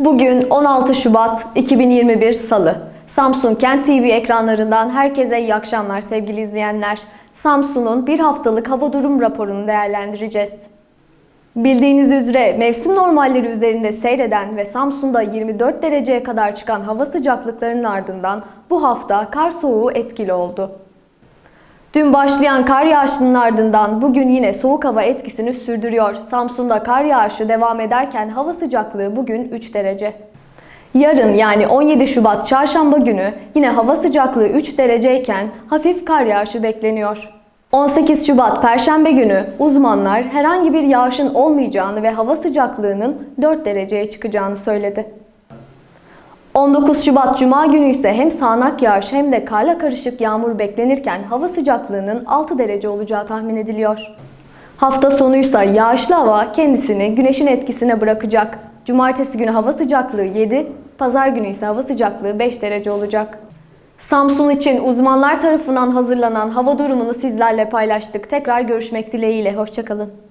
Bugün 16 Şubat 2021 Salı. Samsun Kent TV ekranlarından herkese iyi akşamlar sevgili izleyenler. Samsun'un bir haftalık hava durum raporunu değerlendireceğiz. Bildiğiniz üzere mevsim normalleri üzerinde seyreden ve Samsun'da 24 dereceye kadar çıkan hava sıcaklıklarının ardından bu hafta kar soğuğu etkili oldu. Dün başlayan kar yağışının ardından bugün yine soğuk hava etkisini sürdürüyor. Samsun'da kar yağışı devam ederken hava sıcaklığı bugün 3 derece. Yarın yani 17 Şubat çarşamba günü yine hava sıcaklığı 3 dereceyken hafif kar yağışı bekleniyor. 18 Şubat Perşembe günü uzmanlar herhangi bir yağışın olmayacağını ve hava sıcaklığının 4 dereceye çıkacağını söyledi. 19 Şubat Cuma günü ise hem sağanak yağış hem de karla karışık yağmur beklenirken hava sıcaklığının 6 derece olacağı tahmin ediliyor. Hafta sonuysa yağışlı hava kendisini güneşin etkisine bırakacak. Cumartesi günü hava sıcaklığı 7, pazar günü ise hava sıcaklığı 5 derece olacak. Samsun için uzmanlar tarafından hazırlanan hava durumunu sizlerle paylaştık. Tekrar görüşmek dileğiyle, hoşçakalın.